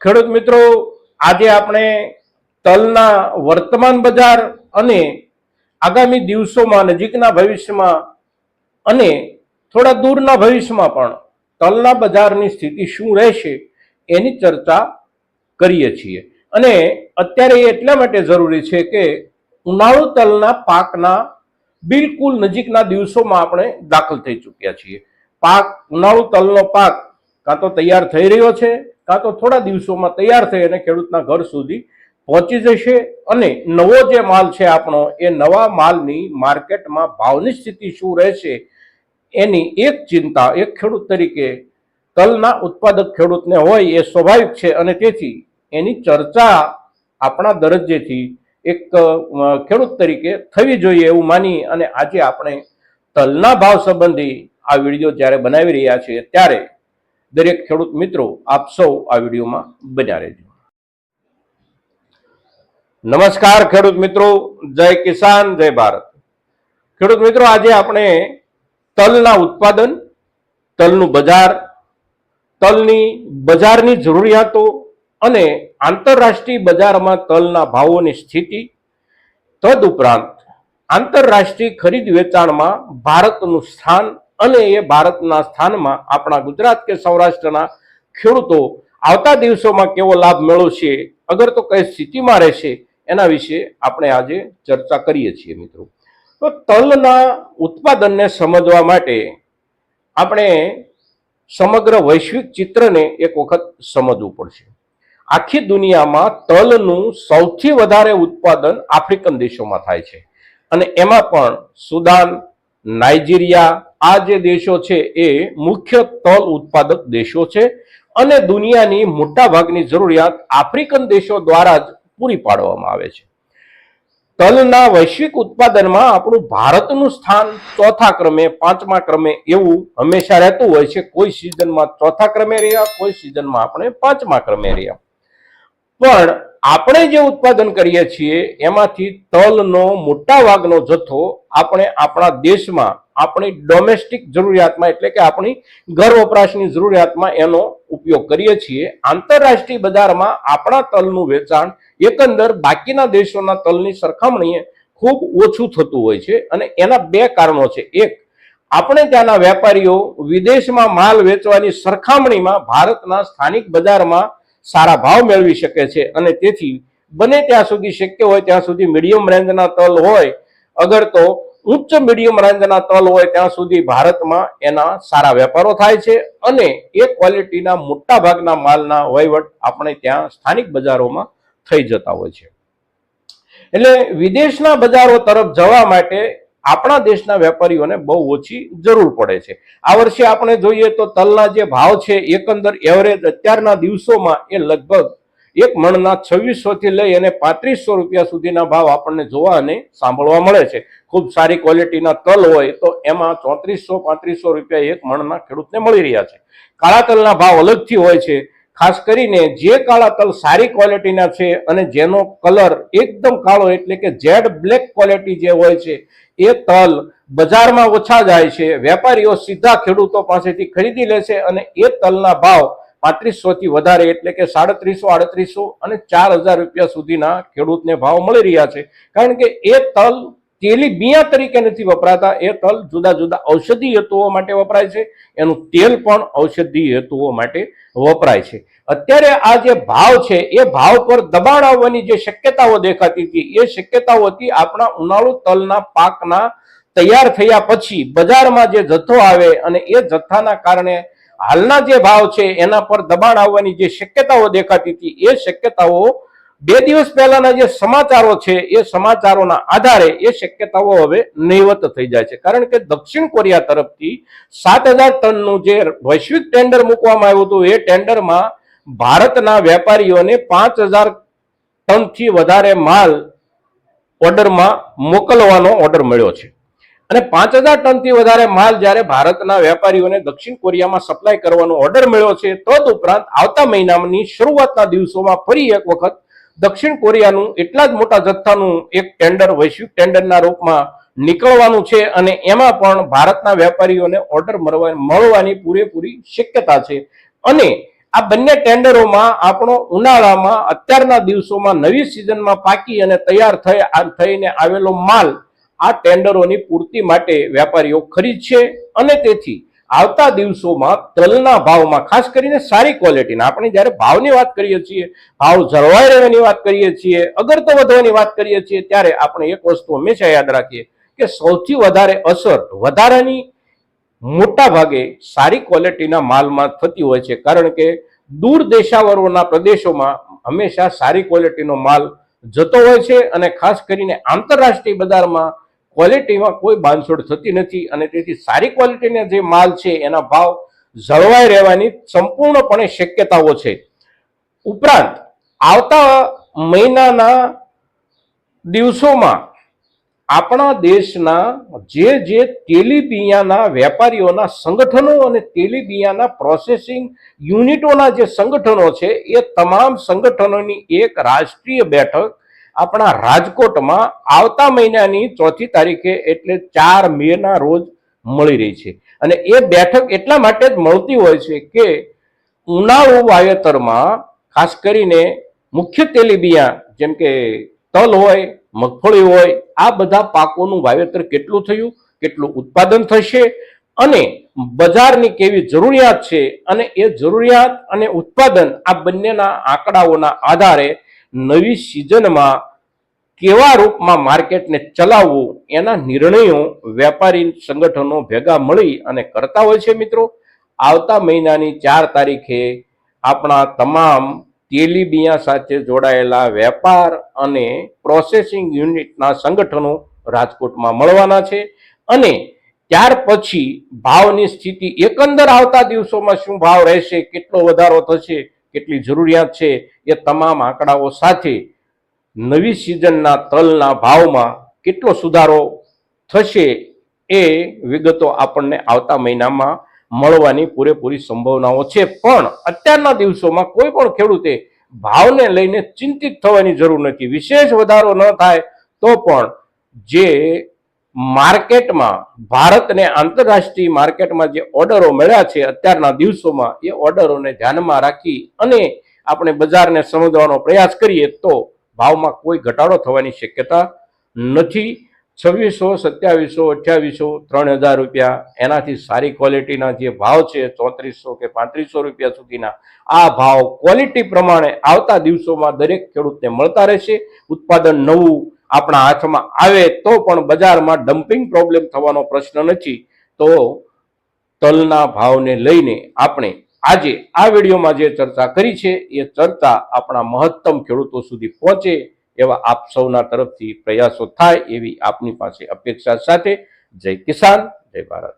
ખેડૂત મિત્રો, આજે આપણે તલના વર્તમાન બજાર અને આગામી દિવસોમાં નજીકના ભવિષ્યમાં અને થોડા દૂરના ભવિષ્યમાં પણ તલના બજારની સ્થિતિ શું રહેશે એની ચર્ચા કરીએ છીએ. અને અત્યારે એ એટલા માટે જરૂરી છે કે ઉનાળુ તલના પાકના બિલકુલ નજીકના દિવસોમાં આપણે દાખલ થઈ ચૂક્યા છીએ. પાક, ઉનાળુ તલનો પાક કાં તો તૈયાર થઈ રહ્યો છે, કાં તો થોડા દિવસોમાં તૈયાર થઈ અને ખેડૂતના ઘર સુધી પહોંચી જશે અને નવો જે માલ છે આપણો, એ નવા માલની માર્કેટમાં ભાવની સ્થિતિ શું રહેશે, એની એક ચિંતા એક ખેડૂત તરીકે તલના ઉત્પાદક ખેડૂતને હોય એ સ્વાભાવિક છે અને તેથી એની ચર્ચા આપણા દરજ્જેથી એક ખેડૂત તરીકે થવી જોઈએ એવું માની અને આજે આપણે તલના ભાવ સંબંધી આ વીડિયો જ્યારે બનાવી રહ્યા છીએ ત્યારે દરેક ખેડૂત મિત્રો આપ સૌ આ વિડીયોમાં બન્યા રહેજો. નમસ્કાર ખેડૂત મિત્રો, જય કિસાન, જય ભારત. ખેડૂત મિત્રો, આજે આપણે તલના ઉત્પાદન, તલનું બજાર, તલની બજારની જરૂરિયાતો અને આંતરરાષ્ટ્રીય બજારમાં તલના ભાવોની સ્થિતિ તદુપરાંત આંતરરાષ્ટ્રીય ખરીદ વેચાણમાં ભારતનું સ્થાન અને એ ભારતના સ્થાનમાં આપણા ગુજરાત કે સૌરાષ્ટ્રના ખેડૂતો આવતા દિવસોમાં કેવો લાભ મેળવશે, અગર તો કઈ સ્થિતિમાં રહેશે, એના વિશે આપણે આજે ચર્ચા કરીએ છીએ મિત્રો. તો તલના ઉત્પાદનને સમજવા માટે આપણે સમગ્ર વૈશ્વિક ચિત્રને એક વખત સમજવું પડશે. આખી દુનિયામાં તલનું સૌથી વધારે ઉત્પાદન આફ્રિકન દેશોમાં થાય છે. અને એમાં પણ સુદાન, નાઇજીરિયા આ જે દેશો છે એ મુખ્ય તલ ઉત્પાદક દેશો છે અને દુનિયાની મોટા ભાગની જરૂરિયાત આફ્રિકન દેશો દ્વારા જ પૂરી પાડવામાં આવે છે. તલના વૈશ્વિક ઉત્પાદનમાં આપણું ભારતનું સ્થાન ચોથા ક્રમે, પાંચમા ક્રમે એવું હંમેશા રહેતું હોય છે. કોઈ સિઝનમાં ચોથા ક્રમે રહ્યા, કોઈ સિઝનમાં આપણે પાંચમા ક્રમે રહ્યા. પણ આપણે જે ઉત્પાદન કરીએ છીએ, એમાંથી તલનો મોટા ભાગનો જથ્થો આપણે આપણા દેશમાં આપણી ડોમેસ્ટિક જરૂરિયાતમાં, એટલે કે આપણી ઘર વપરાશની જરૂરિયાતમાં એનો ઉપયોગ કરીએ છીએ. આંતરરાષ્ટ્રીય બજારમાં આપણા તલનું વેચાણ એકંદર બાકીના દેશોના તલની સરખામણીએ ખૂબ ઓછું થતું હોય છે અને એના બે કારણો છે. એક, આપણે ત્યાંના વેપારીઓ વિદેશમાં માલ વેચવાની સરખામણીમાં ભારતના સ્થાનિક બજારમાં સારા ભાવ મેળવી શકે છે અને તેથી બને ત્યાં સુધી શક્ય હોય ત્યાં સુધી મીડિયમ રેન્જના તલ હોય. અગર તો ઉચ્ચ મીડિયમ રેન્જના તલ હોય ત્યાં સુધી ભારતમાં એના સારા વેપારો થાય છે અને એ ક્વોલિટીના મોટા ભાગના માલના વહીવટ આપણે ત્યાં સ્થાનિક બજારોમાં થઈ જતા હોય છે. એટલે વિદેશના બજારો તરફ જવા માટે આપણા દેશના વેપારીઓને બહુ ઓછી જરૂર પડે છે. આ વર્ષે આપણે જોઈએ તો તલના જે ભાવ છે એકંદર એવરેજ અત્યારના દિવસોમાં એ લગભગ એક મણના છવ્વીસો થી લઈ અને પાંત્રીસો રૂપિયા સુધીના ભાવ આપણને જોવા અને સાંભળવા મળે છે. ખૂબ સારી ક્વોલિટીના તલ હોય તો એમાં ચોત્રીસો, પાંત્રીસો રૂપિયા એક મણના ખેડૂતને મળી રહ્યા છે. કાળા તલના ભાવ અલગથી હોય છે. ખાસ કરીને જે કાળા તલ સારી ક્વોલિટીના છે અને જેનો કલર એકદમ કાળો એટલે કે જેડ બ્લેક ક્વોલિટી જે હોય છે, એ તલ બજારમાં ઓછા જાય છે. વેપારીઓ સીધા ખેડૂતો પાસેથી ખરીદી લે છે અને એ તલના ભાવ પાંત્રીસો થી વધારે એટલે કે સાડત્રીસો, આડત્રીસો અને ચાર હજાર રૂપિયા સુધીના ખેડૂતને ભાવ મળી રહ્યા છે. કારણ કે એ તલ તેલી બિયા તરીકે નથી વપરાતા. એ તલ જુદા જુદા ઔષધિ હેતુઓ માટે વપરાય છે. એનું તેલ પણ ઔષધિ હેતુઓ માટે વપરાય છે. અત્યારે આ જે ભાવ છે, એ ભાવ પર દબાણ આવવાની જે શક્યતાઓ દેખાતી હતી, એ શક્યતાઓથી આપણા ઉનાળુ તલના પાકના તૈયાર થયા પછી બજારમાં જે જથ્થો આવે અને એ જથ્થાના કારણે હાલના જે ભાવ છે, એના પર દબાણ આવવાની જે શક્યતાઓ દેખાતી હતી, એ શક્યતાઓ બે દિવસ પહેલાના જે સમાચારો છે, એ સમાચારોના આધારે એ શક્યતાઓ હવે નહીવત થઈ જાય છે. કારણ કે દક્ષિણ કોરિયા તરફથી સાત હજાર ટનનું જે વૈશ્વિક ટેન્ડર મૂકવામાં આવ્યું હતું, એ ટેન્ડરમાં ભારતના વેપારીઓને પાંચ હજાર ટનથી વધારે માલ ઓર્ડરમાં મોકલવાનો ઓર્ડર મળ્યો છે. અને પાંચ હજાર ટનથી વધારે માલ જ્યારે ભારતના વેપારીઓને દક્ષિણ કોરિયામાં સપ્લાય કરવાનો ઓર્ડર મળ્યો છે તદ ઉપરાંત આવતા મહિનાની શરૂઆતના દિવસોમાં ફરી એક વખત દક્ષિણ કોરિયાનું એટલા જ મોટા જથ્થાનું એક ટેન્ડર વૈશ્વિક ટેન્ડરના રૂપમાં નીકળવાનું છે અને એમાં પણ ભારતના વેપારીઓને ઓર્ડર મળવા, મળવાની પૂરેપૂરી શક્યતા છે. અને આ બંને ટેન્ડરોમાં આપણો ઉનાળામાં અત્યારના દિવસોમાં નવી સિઝનમાં પાકી અને તૈયાર થઈ થઈને આવેલો માલ આ ટેન્ડરોની પૂર્તિ માટે વેપારીઓ ખરીદશે અને તેથી આવતા દિવસોમાં તલના ભાવમાં ખાસ કરીને સારી ક્વોલિટીના, આપણે જ્યારે ભાવની વાત કરીએ છીએ, ભાવ જળવાઈ રહેવાની વાત કરીએ છીએ અગર તો વધવાની વાત કરીએ છીએ, ત્યારે આપણે એક વસ્તુ હંમેશા યાદ રાખીએ કે સૌથી વધારે અસર વધારાની મોટા ભાગે સારી ક્વોલિટીના માલમાં થતી હોય છે. કારણ કે દૂર દેશાવરોના પ્રદેશોમાં હંમેશા સારી ક્વોલિટીનો માલ જતો હોય છે અને ખાસ કરીને આંતરરાષ્ટ્રીય બજારમાં ક્વોલિટીમાં કોઈ બાંધછોડ થતી નથી અને તેથી સારી ક્વોલિટીના જે માલ છે એના ભાવ જળવાઈ રહેવાની સંપૂર્ણપણે શક્યતાઓ છે. ઉપરાંત આવતા મહિનાના દિવસોમાં આપણા દેશના જે જે તેલીબિયાના વેપારીઓના સંગઠનો અને તેલીબિયાના પ્રોસેસિંગ યુનિટોના જે સંગઠનો છે એ તમામ સંગઠનોની એક રાષ્ટ્રીય બેઠક આપણા રાજકોટમાં આવતા મહિનાની ચોથી તારીખે એટલે ચાર મે ના રોજ મળી રહી છે. અને એ બેઠક એટલા માટે જ મળતી હોય છે કે ઉનાળુ વાવેતરમાં ખાસ કરીને મુખ્ય તેલીબિયા જેમ કે તલ હોય, મગફળી હોય, આ બધા પાકોનું વાવેતર કેટલું થયું, કેટલું ઉત્પાદન થશે અને બજારની કેવી જરૂરિયાત છે અને એ જરૂરિયાત અને ઉત્પાદન આ બંનેના આંકડાઓના આધારે નવી સિઝનમાં કેવા રૂપમાં માર્કેટને ચલાવવું એના નિર્ણયો વેપારી સંગઠનો ભેગા મળી અને કરતા હોય છે મિત્રો. આવતા મહિનાની ચાર તારીખે આપણા તમામ તેલીબિયા સાથે જોડાયેલા વેપાર અને પ્રોસેસિંગ યુનિટના સંગઠનો રાજકોટમાં મળવાના છે અને ત્યાર પછી ભાવની સ્થિતિ એકંદર આવતા દિવસોમાં શું ભાવ રહેશે, કેટલો વધારો થશે, કેટલી જરૂરિયાત છે એ તમામ આંકડાઓ સાથે નવી સિઝનના તલના ભાવમાં કેટલો સુધારો થશે એ વિગતો આપણને આવતા મહિનામાં મળવાની પૂરેપૂરી સંભાવનાઓ છે. પણ અત્યારના દિવસોમાં કોઈ પણ ખેડૂતે ભાવને લઈને ચિંતિત થવાની જરૂર નથી. વિશેષ વધારો ન થાય તો પણ જે માર્કેટમાં ભારતને આંતરરાષ્ટ્રીય માર્કેટમાં જે ઓર્ડરો મળ્યા છે અત્યારના દિવસોમાં, એ ઓર્ડરોને ધ્યાનમાં રાખી અને આપણે બજારને સમજવાનો પ્રયાસ કરીએ તો ભાવમાં કોઈ ઘટાડો થવાની શક્યતા નથી. છવ્વીસો, સત્યાવીસો, અઠ્યાવીસો, ત્રણ હજાર રૂપિયા એનાથી સારી ક્વોલિટીના જે ભાવ છે, ચોત્રીસો કે પાંત્રીસો રૂપિયા સુધીના, આ ભાવ ક્વોલિટી પ્રમાણે આવતા દિવસોમાં દરેક ખેડૂતને મળતા રહેશે. ઉત્પાદન નવું આપણા હાથમાં આવે તો પણ બજારમાં ડમ્પિંગ પ્રોબ્લેમ થવાનો પ્રશ્ન નથી. તો તલના ભાવને લઈને આપણે આજે આ વિડીયોમાં જે ચર્ચા કરી છે, એ ચર્ચા આપણા મહત્તમ ખેડૂતો સુધી પહોંચે એવા આપ સૌના તરફથી પ્રયાસો થાય એવી આપની પાસે અપેક્ષા સાથે. જય કિસાન, જય ભારત.